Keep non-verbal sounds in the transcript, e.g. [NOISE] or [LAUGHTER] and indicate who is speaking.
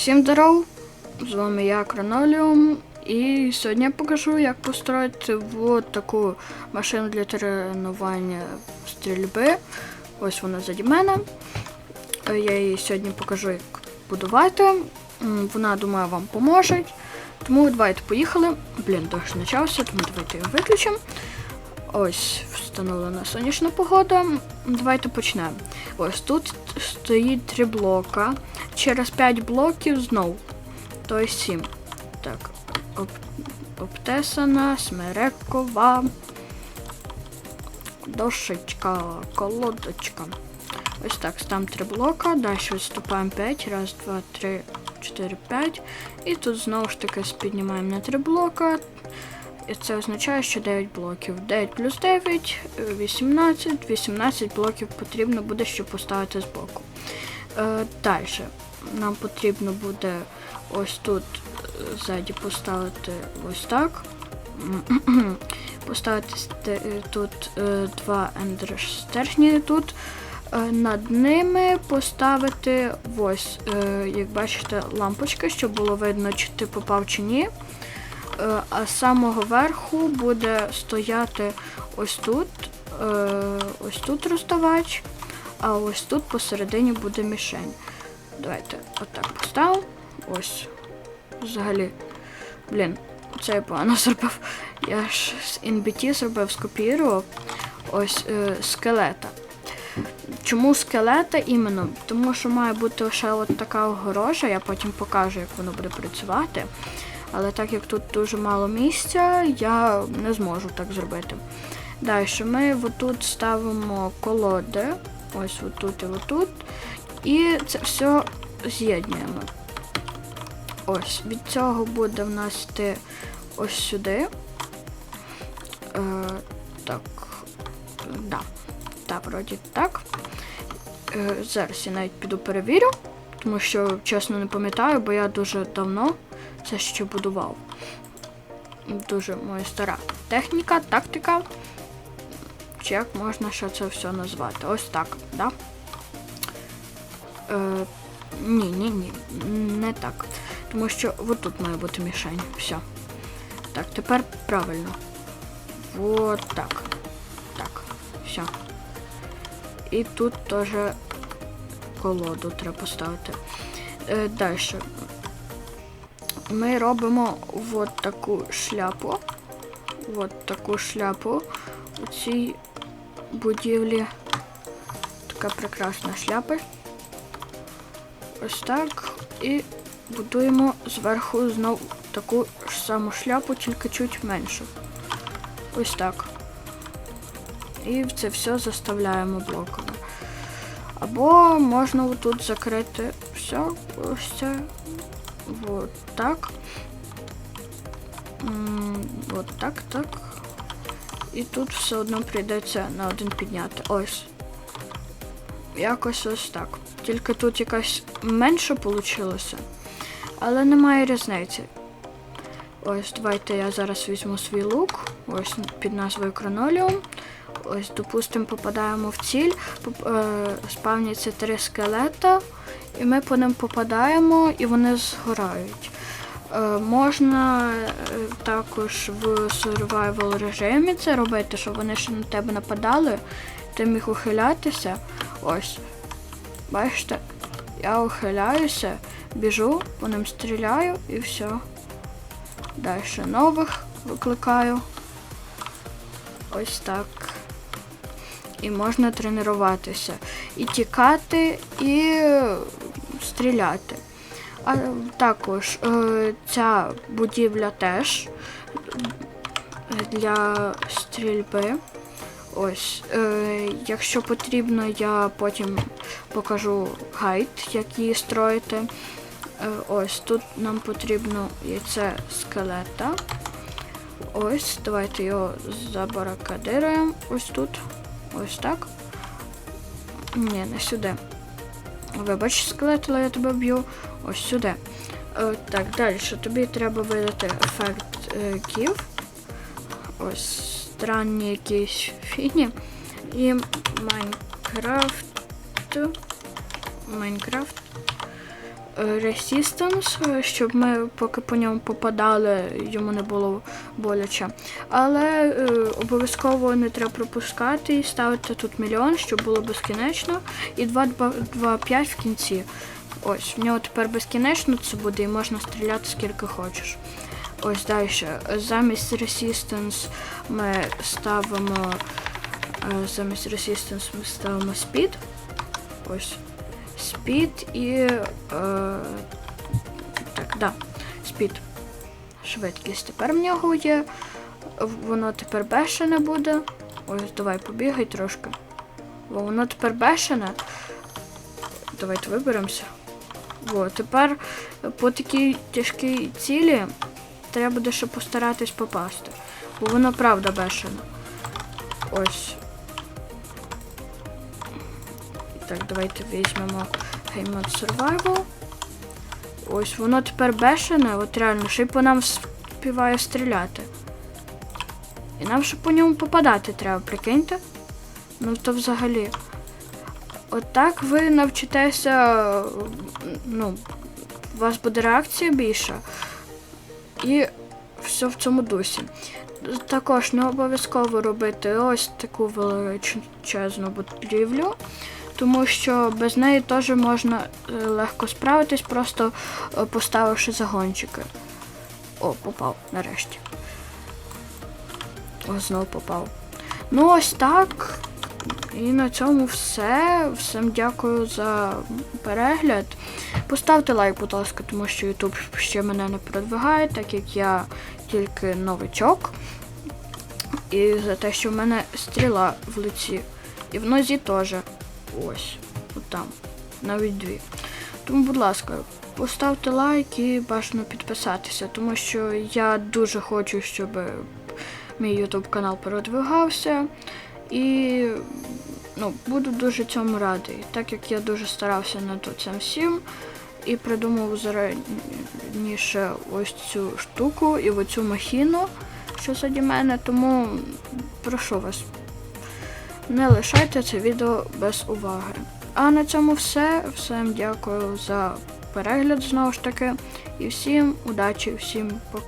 Speaker 1: Всім здоров! З вами я Краноліум. І сьогодні я покажу, як построїти вот таку машину для тренування стрільби. Ось вона заді мене. Е, Я її сьогодні покажу, як будувати. Вона, думаю, вам поможе. Тому давайте поїхали. Блін, дощ почався, тому давайте його виключимо. Ось встановлена сонячна погода. Давайте почнемо. Ось тут стоїть три блока. Через 5 блоків знов. Тобто 7. Так. Об, обтесана, смерекова. Дошечка, колодочка. Ось так, там три блока. Далі відступаємо 5. Раз, два, три, чотири, п'ять. І тут знову ж таки піднімаємо на три блока. Це означає, що 9 блоків. 9 плюс 9, е, 18. 18 блоків потрібно буде, щоб поставити збоку. Е, Далі. Нам потрібно буде ось тут е, ззаді поставити ось так. [CLEARS THROAT] Поставити е, тут два ендерстержні тут. Над ними поставити ось, як бачите, лампочки, щоб було видно, чи ти попав чи ні. Е, А з самого верху буде стояти ось тут, е, ось тут роздавач, а ось тут посередині буде мішень. Давайте отак поставимо. Ось. Взагалі. Блін, це я погано [LAUGHS] зробив. Я ж з NBT зробив, скопіював ось е, скелета. Чому скелета іменно? Тому що має бути лише от така огорожа, я потім покажу, як воно буде працювати. Але так як тут дуже мало місця, я не зможу так зробити. Далі ми отут ставимо колоди. Ось отут і отут. І це все з'єднуємо. Ось, від цього буде в нас йти ось сюди. Е, так. Да. Так, вроді так. Е, зараз я навіть піду перевірю, тому що чесно не пам'ятаю, бо я дуже давно це ще будував. Дуже моя стара техніка, тактика. Чи як можна ще це все назвати? Ось так, да? Е, ні, ні, ні, не так. Тому що отут має бути мішень. Все. Так, тепер правильно. Вот так. Так. Все. І тут теж колоду треба поставити. Е, Далі. Ми робимо от таку шляпу. От таку шляпу у цій будівлі. Така прекрасна шляпа. Ось так. І будуємо зверху знов таку ж саму шляпу, тільки чуть меншу. Ось так. І це все заставляємо блоками. Або можна отут закрити все, ось це. Вот так. М, От так, так. І тут все одно прийдеться на один підняти. Ось. Якось ось так. Тільки тут якась менше вийшло. Але немає різниці. Ось, давайте я зараз візьму свій лук. Ось під назвою Краноліум. Ось, допустимо, попадаємо в ціль, е, спавняться три скелета, і ми по ним попадаємо, і вони згорають. Е, можна е, також в survival режимі це робити, щоб вони ще на тебе нападали, ти міг ухилятися. Ось. Бачите, я ухиляюся, біжу, по ним стріляю і все. Далі нових викликаю. Ось так. І можна тренуватися. І тікати, і е, стріляти. А також е, ця будівля теж для стрільби. Ось, е, якщо потрібно, я потім покажу гайд, як її строїти. Е, ось тут нам потрібно яйце скелета. Ось, давайте його забаракадируємо. Ось тут. Ось так. Ні, не сюди. Вибач, скелет, я тебе б'ю. Ось сюди. Е, так, далі. Тобі треба видати ефект е, Give. Ось странні якісь фігні. І Майнкрафт. Майнкрафт. Resistance, е, щоб ми поки по ньому попадали, йому не було боляче. Але е, обов'язково не треба пропускати і ставити тут мільйон, щоб було безкінечно. І 2-2-5 в кінці. Ось, в нього тепер безкінечно це буде і можна стріляти скільки хочеш. Ось далі. Замість Resistance ми ставимо. е, Замість Resistance ми ставимо Speed. Ось. Speed і. Е, так, да. Speed. Швидкість тепер в нього є. Воно тепер бешене буде. Ось, давай побігай трошки. Бо воно тепер бешене. Давайте виберемося. О, тепер по такій тяжкій цілі треба буде ще постаратись попасти. Бо воно правда бешене. Ось. Так, давайте візьмемо Game Mode Survival. Ось воно тепер бешене, от реально, ще й по нам співає стріляти. І нам ще по ньому попадати треба, прикиньте. Ну то взагалі. Отак ви навчитеся, ну, у вас буде реакція більша. І все в цьому дусі. Також не обов'язково робити ось таку величезну будівлю, тому що без неї теж можна е, легко справитись, просто е, поставивши загончики. О, попав нарешті. О, знову попав. Ну, ось так. І на цьому все. Всім дякую за перегляд. Поставте лайк, будь ласка, тому що YouTube ще мене не продвигає, так як я тільки новичок. І за те, що в мене стріла в лиці. І в нозі теж. Ось. От там. Навіть дві. Тому, будь ласка, поставте лайк і бажано підписатися, тому що я дуже хочу, щоб мій YouTube канал продвигався. І ну, буду дуже цьому радий, так як я дуже старався над цим всім і придумав зараніше ось цю штуку і оцю махіну, що заді мене, тому прошу вас, не лишайте це відео без уваги. А на цьому все. Всім дякую за перегляд знову ж таки. І всім удачі, всім пока.